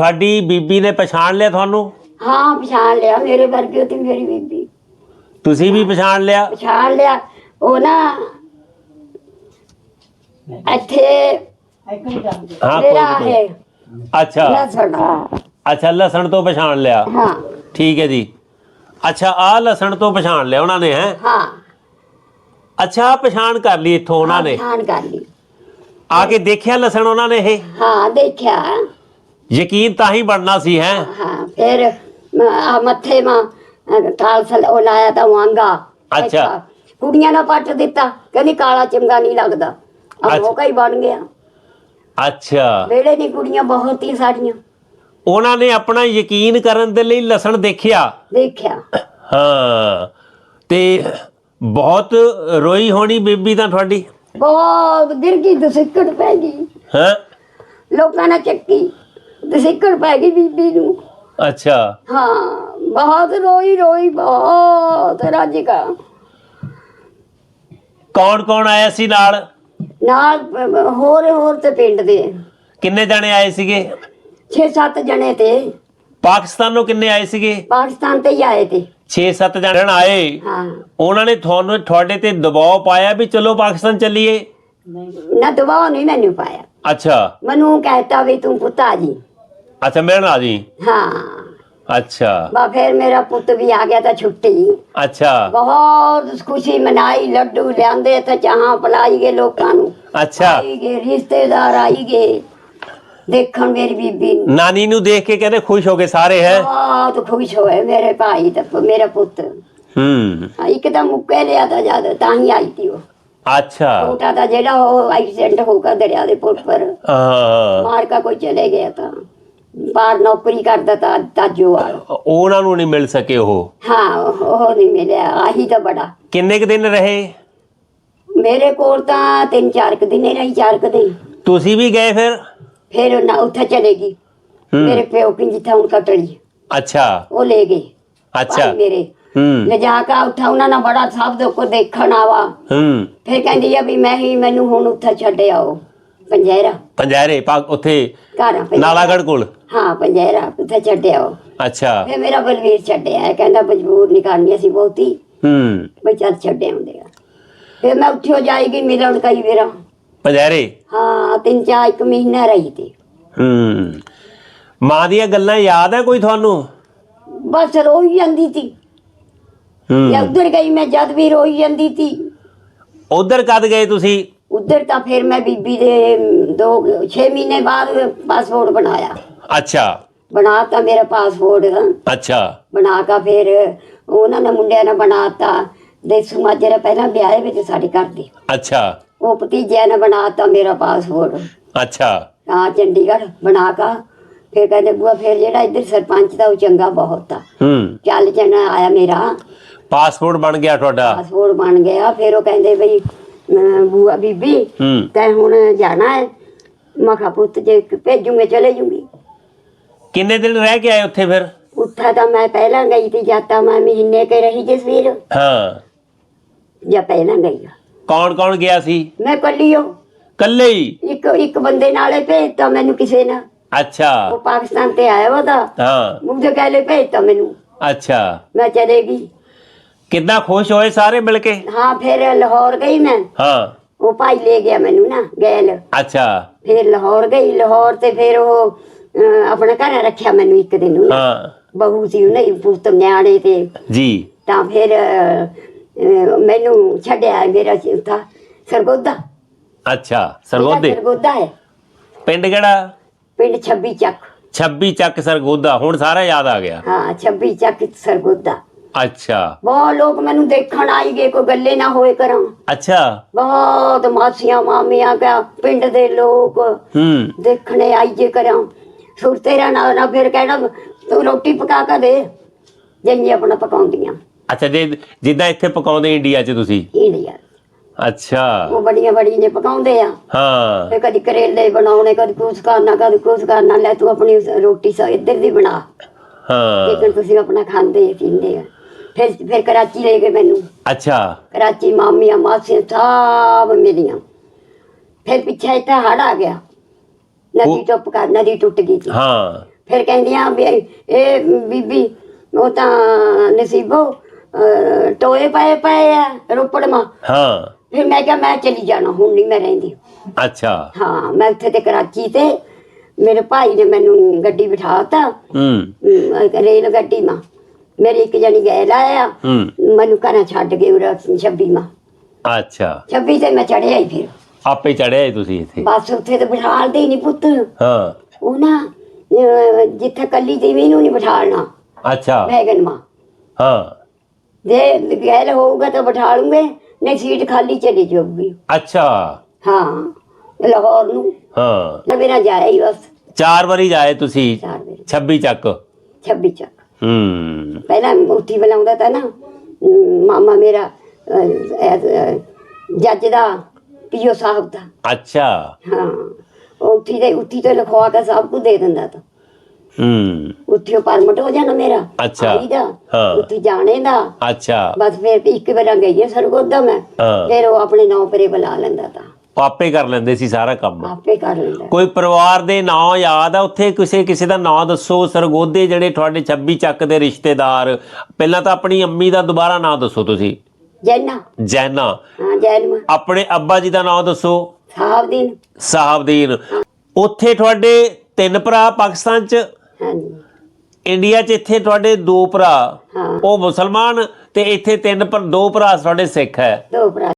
ਤੁਹਾਡੀ ਬੀਬੀ ਨੇ ਪਛਾਣ ਲਿਆ ਤੁਹਾਨੂੰ? ਹਾਂ ਪਛਾਣ ਲਿਆ। ਮੇਰੇ ਵਰਗੀ ਉਹਦੀ ਮੇਰੀ ਬੀਬੀ। ਤੁਸੀਂ ਵੀ ਪਛਾਣ ਲਿਆ? ਪਛਾਣ ਲਿਆ। ਉਹ ਨਾ ਇੱਥੇ ਹਾਂ ਕੋਈ ਮੇਰਾ। ਹੈ ਅੱਛਾ। ਲਸਣ ਅੱਛਾ ਲਸਣ ਤੋਂ ਪਛਾਣ ਲਿਆ। ਹਾਂ। ਠੀਕ ਹੈ ਜੀ। ਅੱਛਾ ਆ ਲਸਣ ਤੋਂ ਪਛਾਣ ਲਿਆ ਉਹਨਾਂ ਨੇ ਹੈ? ਹਾਂ। ਅੱਛਾ ਆਹ ਪਛਾਣ ਕਰ ਲਈ ਇੱਥੋਂ ਉਹਨਾਂ ਨੇ। ਪਛਾਣ ਕਰ ਲਈ। ਆ ਕੇ ਦੇਖਿਆ ਲਸਣ ਉਹਨਾਂ ਨੇ ਇਹ? ਹਾਂ ਦੇਖਿਆ। ਯਕੀਨ ਤਾਂ ਹੀ ਬਣਨਾ ਸੀ ਹੈ? ਫਿਰ ਮ- ਆਹ ਮੱਥੇ ਮਾ ਕਾਲਸਲ ਉਹ ਲਾਇਆ ਤਾਂ ਵਾਂਗਾ ਅੱਛਾ। ਕੁੜੀਆਂ ਨੇ ਪੱਟ ਦਿੱਤਾ ਕਹਿੰਦੀ ਕਾਲਾ ਚੰਗਾ ਨਹੀਂ ਲੱਗਦਾ। ਆ ਅੱਛਾ। ਮੌਕਾ ਹੀ ਬਣ ਗਿਆ। ਅੱਛਾ। ਵੇੜੇ ਦੀ ਕੁੜੀਆਂ ਬਹੁਤ ਹੀ ਸਾਡੀਆਂ ਉਹਨਾਂ ਨੇ ਆਪਣਾ ਯਕੀਨ ਕਰਨ ਦੇ ਲਈ ਲਸਣ ਦੇਖਿਆ? ਦੇਖਿਆ। ਹਾਂ। ਤੇ ਬਹੁਤ ਰੋਈ ਹੋਣੀ ਬੀਬੀ ਤਾਂ ਤੁਹਾਡੀ? ਬਹੁਤ ਗਿਰ ਗਈ ਦਸਿੱਕੜ ਪੈ ਗਈ। ਹੈ? ਲੋਕਾਂ ਨੇ ਚੱਕੀ। ਦਸਿੱਕੜ ਪੈ ਗਈ ਬੀਬੀ ਨੂੰ। ਅੱਛਾ। ਹਾਂ ਬਹੁਤ ਰੋਈ ਰੋਈ ਬਹੁਤ ਰਾਜਿਕਾ ਕੌਣ ਕੌਣ ਆਇਆ ਸੀ ਨਾਲ? ਨਾਲ ਹੋਰ ਹੋਰ ਤੇ ਪਿੰਡ ਦੇ। ਕਿੰਨੇ ਜਣੇ ਆਏ ਸੀਗੇ? 6-7 ਜਣੇ ਤੇ। ਪਾਕਿਸਤਾਨੋਂ ਕਿੰਨੇ ਆਏ ਸੀਗੇ? ਪਾਕਿਸਤਾਨ ਤੇ ਹੀ ਆਏ ਤੇ। 6-7 ਜਣੇ ਆਏ। ਹਾਂ। ਉਹਨਾਂ ਨੇ ਤੁਹਾਨੂੰ ਤੁਹਾਡੇ ਤੇ ਦਬਾਅ ਪਾਇਆ ਵੀ ਚਲੋ ਪਾਕਿਸਤਾਨ ਚੱਲੀਏ? ਨਾ ਦਬਾਅ ਨਹੀਂ ਮੈਨੂੰ ਪਾਇਆ। ਅੱਛਾ। ਮਨੂੰ ਕਹਿਤਾ ਵੀ ਤੂੰ ਪੁੱਤ ਆ ਜੀ। ਅੱਛਾ ਮੇਰੇ ਨਾਲ ਜੀ? ਹਾਂ। ਅੱਛਾ। ਬਾ ਫਿਰ ਮੇਰਾ ਪੁੱਤ ਵੀ ਆ ਗਿਆ ਤਾਂ ਛੁੱਟੀ। ਅੱਛਾ। ਬਹੁਤ ਖੁਸ਼ੀ ਮਨਾਈ ਲੱਡੂ ਲਿਆਂਦੇ ਤੇ ਚਾਹਾਂ ਪਲਾਈ ਗਏ ਲੋਕਾਂ ਨੂੰ। ਅੱਛਾ। ਆਈ ਗਏ ਰਿਸ਼ਤੇਦਾਰ ਆਈ ਗਏ। ਦੇਖਣ ਮੇਰੀ ਬੀਬੀ ਨੂੰ। ਨਾਨੀ ਨੂੰ ਦੇਖ ਕੇ ਕਹਿੰਦੇ ਖੁਸ਼ ਹੋ ਗਏ ਸਾਰੇ ਹੈ? ਬਹੁਤ ਖੁਸ਼ ਹੋਏ ਮੇਰੇ ਭਾਈ ਤੇ ਮੇਰਾ ਪੁੱਤ। ਹੂੰ। ਹਾਂ, ਇੱਕ ਤਾਂ ਮੁੱਕੇ ਲਿਆ ਤਾਂ ਜਦ ਤਾਂ ਹੀ ਆਈ ਤੀ ਉਹ। ਅੱਛਾ। ਛੋਟਾ ਤਾਂ ਜਿਹੜਾ ਉਹ ਐਕਸੀਡੈਂਟ ਹੋ ਗਿਆ ਦਰਿਆ ਦੇ ਪੁਲ ਪਰ। ਹਾਂ। ਮਾਰ ਕਾ ਕੋਈ ਚਲੇ ਗਿਆ ਤਾਂ। ਬਾਹਰ ਨੌਕਰੀ ਕਰਦਾ ਤਾਂ ਤਾਜੋ ਵਾਲ ਉਹਨਾਂ ਨੂੰ ਨਹੀਂ ਮਿਲ ਸਕੇ ਉਹ? ਹਾਂ ਉਹ ਉਹ ਨਹੀਂ ਮਿਲਿਆ। ਆਹੀ ਤਾਂ ਬੜਾ। ਕਿੰਨੇ ਕੁ ਦਿਨ ਰਹੇ? ਮੇਰੇ ਕੋਲ ਤਾਂ ਤਿੰਨ ਚਾਰ ਕੁ ਦਿਨ ਹੀ ਰਹੀ ਚਾਰ ਕੁ ਦਿਨ। ਤੁਸੀਂ ਵੀ ਗਏ ਫਿਰ? ਫਿਰ ਨਾ ਉੱਥੇ ਚਲੇ ਗਈ। ਹੂੰ। ਮੇਰੇ ਪਿਓ ਕਿ ਜਿੱਥਾ ਹੁਣ ਕਟੜੀ ਅੱਛਾ। ਉਹ ਲੈ ਗਏ। ਅੱਛਾ। ਭਾਈ ਮੇਰੇ। ਹੂੰ। ਲਿਜਾ ਕੇ ਉੱਥੇ ਉਹਨਾਂ ਨਾਲ ਬੜਾ ਸਭ ਦੇ ਕੋ ਦੇਖਣ ਆਵਾ। ਹੂੰ। ਫਿਰ ਕਹਿੰਦੀ ਆ ਵੀ ਮੈਂ ਹੀ ਮੈਨੂੰ ਹੁਣ ਉੱਥੇ ਛੱਡ ਆਓ ਪੰਜੈਰਾ ਪੰਜਾਰੇ ਪਾ ਉੱਥੇ ਘਰ। ਨਾਲਾਗੜ ਕੋਲ? ਹਾਂ ਪੰਜੈਰਾ ਉੱਥੇ ਛੱਡ ਆਓ ਅੱਛਾ। ਫਿਰ ਮੇਰਾ ਬਲਵੀਰ ਛੱਡਿਆ ਕਹਿੰਦਾ ਮਜਬੂਰ ਨਹੀਂ ਕਰਨੀ ਅਸੀਂ ਬਹੁਤੀ। ਹੂੰ। ਬਈ ਚੱਲ ਛੱਡੇ ਹੁੰਦੇ ਆ ਫਿਰ ਮੈਂ ਉੱਥੋਂ ਜਾਏਗੀ ਮਿਲਣ ਕਈ ਵਾਰ ਪੰਜਾਰੇ ਹਾਂ ਤਿੰਨ ਚਾਰ ਇੱਕ ਮਹੀਨਾ ਰਹੀ ਤੇ। ਹੂੰ। ਮਾਂ ਦੀਆਂ ਗੱਲਾਂ ਯਾਦ ਹੈ ਕੋਈ ਤੁਹਾਨੂੰ? ਬਸ ਰੋਈ ਜਾਂਦੀ ਸੀ ਜਾਂ ਹੂੰ ਉਧਰ ਗਈ ਮੈਂ ਜਦ ਵੀ ਰੋਈ ਜਾਂਦੀ ਸੀ ਉਧਰ ਕਦ ਗਏ ਤੁਸੀਂ? ਉਧਰ ਤਾਂ ਫਿਰ ਮੈਂ ਬੀਬੀ ਦੇ 2 6 ਮਹੀਨੇ ਬਾਅਦ ਪਾਸਪੋਰਟ ਬਣਾਇਆ। ਅੱਛਾ। ਬਣਾਤਾ ਮੇਰਾ ਪਾਸਪੋਰਟ। ਅੱਛਾ। ਬਣਾ ਕੇ ਫਿਰ ਉਹਨਾਂ ਨੇ ਮੁੰਡਿਆਂ ਨੇ ਬਣਾਤਾ ਦੇਸੂ ਮਾਜਰਾ ਪਹਿਲਾਂ ਵਿਆਹੇ ਵਿੱਚ ਸਾਡੇ ਘਰ ਦੇ। ਅੱਛਾ। ਉਹ ਭਤੀਜਿਆਂ ਨੇ ਬਣਾਤਾ ਮੇਰਾ ਪਾਸਪੋਰਟ। ਅੱਛਾ। ਹਾਂ ਚੰਡੀਗੜ੍ਹ ਬਣਾ ਕੇ ਫਿਰ ਕਹਿੰਦੇ ਬੂਆ ਫਿਰ ਜਿਹੜਾ ਇੱਧਰ ਸਰਪੰਚ ਦਾ ਉਹ ਚੰਗਾ ਬਹੁਤ ਆ। ਹੂੰ। ਚੱਲ ਜਣਾ ਆਇਆ ਮੇਰਾ। ਪਾਸਪੋਰਟ ਬਣ ਗਿਆ ਤੁਹਾਡਾ। ਪਾਸਪੋਰਟ ਬਣ ਗਿਆ। ਫਿਰ ਉਹ ਕਹਿੰਦੇ ਬਈ ਅਮ, ਬੂਆ ਬੀਬੀ ਹੂੰ। ਤੈਂ ਹੁਣ ਜਾਣਾ ਹੈ। ਮੈਂ ਕਿਹਾ ਪੁੱਤ ਜੇ ਭੇਜੂਗੇ ਚਲੇ ਜੂਗੀ। ਕਿੰਨੇ ਦਿਨ ਰਹਿ ਕੇ ਆਏ ਉੱਥੇ ਫਿਰ? ਉੱਥਾ ਤਾਂ ਮੈਂ ਪਹਿਲਾਂ ਗਈ ਤੀ ਜਾਤਾ ਮੈਂ ਮਹੀਨੇ ਕੇ ਰਹੀ ਜਸਵੀਰ ਹਾਂ। ਜਾਂ ਪਹਿਲਾਂ ਗਈ ਆ। ਕੌਣ ਕੌਣ ਗਿਆ ਸੀ? ਮੈਂ ਕੱਲੀ ਹੋ। ਕੱਲੇ ਹੀ? ਇੱਕ ਇੱਕ ਬੰਦੇ ਨਾਲੇ ਭੇਜਤਾ ਮੈਨੂੰ ਕਿਸੇ ਨੇ। ਅੱਛਾ। ਉਹ ਪਾਕਿਸਤਾਨ ਤੇ ਆਇਆ ਵਾ ਤਾਂ ਹਾਂ। ਮੁੰਡੇ ਕਹਿਲੇ ਭੇਜਤਾ ਮੈਨੂੰ। ਅੱਛਾ। ਮੈਂ ਚਲੇ ਗਈ। ਕਿੰਨਾ ਖੁਸ਼ ਹੋਏ ਸਾਰੇ ਮਿਲ ਕੇ? ਹਾਂ ਫਿਰ ਲਾਹੌਰ ਗਈ ਮੈਂ। ਹਾਂ। ਉਹ ਭਾਈ ਲੈ ਗਿਆ ਮੈਨੂੰ ਨਾ ਗੈਲ। ਅੱਛਾ। ਫਿਰ ਲਾਹੌਰ ਗਈ ਲਾਹੌਰ ਤੇ ਫਿਰ ਉਹ ਅਹ, ਆਪਣੇ ਘਰ ਰੱਖਿਆ ਮੈਨੂੰ ਇੱਕ ਦਿਨ ਉਹਨੇ। ਹਾਂ। ਬਹੂ ਸੀ ਉਹਨੇ ਪੁੱਤ ਨਿਆਣੇ ਤੇ। ਜੀ। ਤਾਂ ਫਿਰ ਅਹ, ਮੈਨੂੰ ਛੱਡਿਆ ਮੇਰਾ ਚਿੰਤਾ ਸਰਗੋਦਾ। ਅੱਛਾ ਸਰਗੋਦੇ? ਸਰਗੋਦਾ ਹੈ। ਪਿੰਡ ਕਿਹੜਾ? ਪਿੰਡ 26 ਚੱਕ। 26 ਚੱਕ ਸਰਗੋਦਾ ਹੁਣ ਸਾਰਾ ਯਾਦ ਆ ਗਿਆ। ਹਾਂ 26 ਚੱਕ ਸਰਗੋਦਾ। ਅੱਛਾ। ਬਹੁਤ ਲੋਕ ਮੈਨੂੰ ਦੇਖਣ ਆਈ ਗਏ ਕੋਈ ਗੱਲੇ ਨਾ ਹੋਏ ਕਰਾਂ। ਅੱਛਾ। ਬਹੁਤ ਮਾਸੀਆਂ ਮਾਮੀਆਂ ਕਾ ਪਿੰਡ ਦੇ ਲੋਕ ਹੂੰ। ਦੇਖਣੇ ਆਈ ਜੇ ਕਰਾਂ। ਸੁਰਤੇ ਰਹਿਣਾ ਨਾ ਫਿਰ ਕਹਿਣਾ ਤੂੰ ਰੋਟੀ ਪਕਾ ਕੇ ਦੇ ਜਿੰਨੀ ਆਪਣਾ ਪਕਾਉਂਦੀਆਂ। ਅੱਛਾ ਜੇ ਜਿੱਦਾਂ ਇੱਥੇ ਪਕਾਉਂਦੇ ਇੰਡੀਆ 'ਚ ਤੁਸੀਂ? ਯਾਰ ਅੱਛਾ। ਉਹ ਬੜੀਆਂ ਬੜੀਆਂ ਜੇ ਪਕਾਉਂਦੇ ਆ। ਹਾਂ। ਤੇ ਕਦੀ ਕਰੇਲੇ ਬਣਾਉਣੇ ਕਦੀ ਕੁਛ ਕਰਨਾ ਕਦੀ ਕੁਛ ਕਰਨਾ ਲੈ ਤੂੰ ਆਪਣੀ ਰੋਟੀ ਸਾ ਇੱਧਰ ਦੀ ਬਣਾ। ਹਾਂ। ਲੇਕਿਨ ਤੁਸੀਂ ਆਪਣਾ ਖਾਂਦੇ ਪੀਂਦੇ ਆ। ਫਿਰ ਫਿਰ ਕਰਾਚੀ ਲੈ ਗਏ ਮੈਨੂੰ। ਅੱਛਾ। ਕਰਾਚੀ ਮਾਮੀਆਂ ਮਾਸੀਆਂ ਸਭ ਮਿਲੀਆਂ ਫਿਰ ਪਿੱਛੇ ਇੱਥੇ ਹੜ ਆ ਗਿਆ। ਨਦੀ ਟੁੱਪ ਕਰ ਨਦੀ ਟੁੱਟ ਗਈ ਸੀ। ਹਾਂ। ਫਿਰ ਕਹਿੰਦੀਆਂ ਵੀ ਇਹ ਬੀਬੀ ਉਹ ਤਾਂ ਨਸੀਬੋ ਅਹ, ਟੋਏ ਪਏ ਪਏ ਆ ਰੋਪੜ ਮਾ ਹਾਂ। ਫਿਰ ਮੈਂ ਕਿਹਾ ਮੈਂ ਚਲੀ ਜਾਣਾ ਹੁਣ ਨਹੀਂ ਮੈਂ ਰਹਿੰਦੀ। ਅੱਛਾ। ਹਾਂ ਮੈਂ ਉੱਥੇ ਤੇ ਕਰਾਚੀ ਤੇ ਮੇਰੇ ਭਾਈ ਨੇ ਮੈਨੂੰ ਗੱਡੀ ਬਿਠਾਤਾ ਹੂੰ। ਰੇਲ ਗੱਡੀ ਮਾ ਮੇਰੀ ਇੱਕ ਜਣੀ ਗਏ ਲਾਇਆ ਹੂੰ। ਮੈਨੂੰ ਘਰਾਂ ਛੱਡ ਕੇ ਉਰਾ 26 ਮਾ ਅੱਛਾ। 26 ਤੇ ਮੈਂ ਚੜਿਆ ਹੀ ਫਿਰ। ਆਪੇ ਚੜਿਆ ਤੁਸੀਂ ਇੱਥੇ। ਬਸ ਉੱਥੇ ਤੇ ਬਿਠਾਲਦੇ ਹੀ ਨਹੀਂ ਪੁੱਤ। ਹਾਂ। ਉਹ ਨਾ ਅਹ, ਜਿੱਥੇ ਕੱਲੀ ਤੇ ਮੈਨੂੰ ਨਹੀਂ ਬਿਠਾਲਣਾ। ਅੱਛਾ। ਵੈਗਨ ਮਾ ਹਾਂ। ਜੇ ਗੈਲ ਹੋਊਗਾ ਤਾਂ ਬਿਠਾ ਲੂੰਗੇ ਨਹੀਂ ਸੀਟ ਖਾਲੀ ਚਲੀ ਜਾਊਗੀ। ਅੱਛਾ। ਹਾਂ ਲਾਹੌਰ ਨੂੰ। ਹਾਂ। ਨਾ ਜਾਇਆ ਹੀ ਬਸ। ਚਾਰ ਵਾਰੀ ਜਾਏ ਤੁਸੀਂ। ਚਾਰ ਵਜੇ 26 ਚੱਕ। 26 ਚੱਕ। ਹੂੰ। ਪਹਿਲਾਂ ਉੱਠੀ ਬੁਲਾਉਂਦਾ ਤਾਂ ਨਾ ਅਮ, ਮਾਮਾ ਮੇਰਾ ਅਹ, ਅਹ, ਜੱਜ ਦਾ ਪੀਓ ਸਾਹਿਬ ਦਾ। ਅੱਛਾ। ਹਾਂ ਉਹ ਉੱਠੀ ਦੇ ਉੱਠੀ ਤੇ ਲਿਖਵਾ ਕੇ ਸਭ ਕੁਝ ਦੇ ਦਿੰਦਾ ਤਾਂ। ਹੂੰ। ਉੱਥੇ ਪਰਮਟ ਹੋ ਜਾਣਾ ਮੇਰਾ ਅੱਛਾ। ਆਈ ਦਾ ਹਾਂ। ਉੱਥੇ ਜਾਣੇ ਦਾ। ਅੱਛਾ। ਬਸ ਫਿਰ ਇੱਕ ਵਾਰ ਗਈ ਹੈ ਸਰਗੋਦਾ ਮੈਂ ਹਾਂ। ਫਿਰ ਉਹ ਆਪਣੇ ਨਾਂ ਪਰੇ ਬੁਲਾ ਲੈਂਦਾ ਤਾਂ। ਉਹ ਆਪੇ ਕਰ ਲੈਂਦੇ ਸੀ ਸਾਰਾ ਕੰਮ। ਆਪੇ ਕਰ ਲੈਂਦਾ। ਕੋਈ ਪਰਿਵਾਰ ਦੇ ਨਾਂ ਯਾਦ ਆ? ਉੱਥੇ ਕਿਸੇ ਕਿਸੇ ਦਾ ਨਾਂ ਦੱਸੋ? ਸਰਗੋਦੇ ਜਿਹੜੇ ਤੁਹਾਡੇ 26 ਚੱਕ ਦੇ ਰਿਸ਼ਤੇਦਾਰ ਪਹਿਲਾਂ ਤਾਂ ਆਪਣੀ ਅੰਮੀ ਦਾ ਦੁਬਾਰਾ ਨਾਂ ਦੱਸੋ ਤੁਸੀਂ। ਜੈਨਾ। ਜੈਨਾ। ਹਾਂ ਜੈਨ ਆਪਣੇ ਅੱਬਾ ਜੀ ਦਾ ਨਾਂ ਦੱਸੋ। ਸਾਹਿਬ ਦਿਨ ਸਾਹਬਦੀਨ। ਉੱਥੇ ਤੁਹਾਡੇ ਤਿੰਨ ਭਰਾ ਪਾਕਿਸਤਾਨ ਚ? ਹਾਂਜੀ। ਇੰਡੀਆ 'ਚ ਇੱਥੇ ਤੁਹਾਡੇ ਦੋ ਭਰਾ। ਉਹ ਮੁਸਲਮਾਨ ਤੇ ਇੱਥੇ ਤਿੰਨ ਪਰ ਦੋ ਭਰਾ ਤੁਹਾਡੇ ਸਿੱਖ ਹੈ। ਦੋ ਭਰਾ।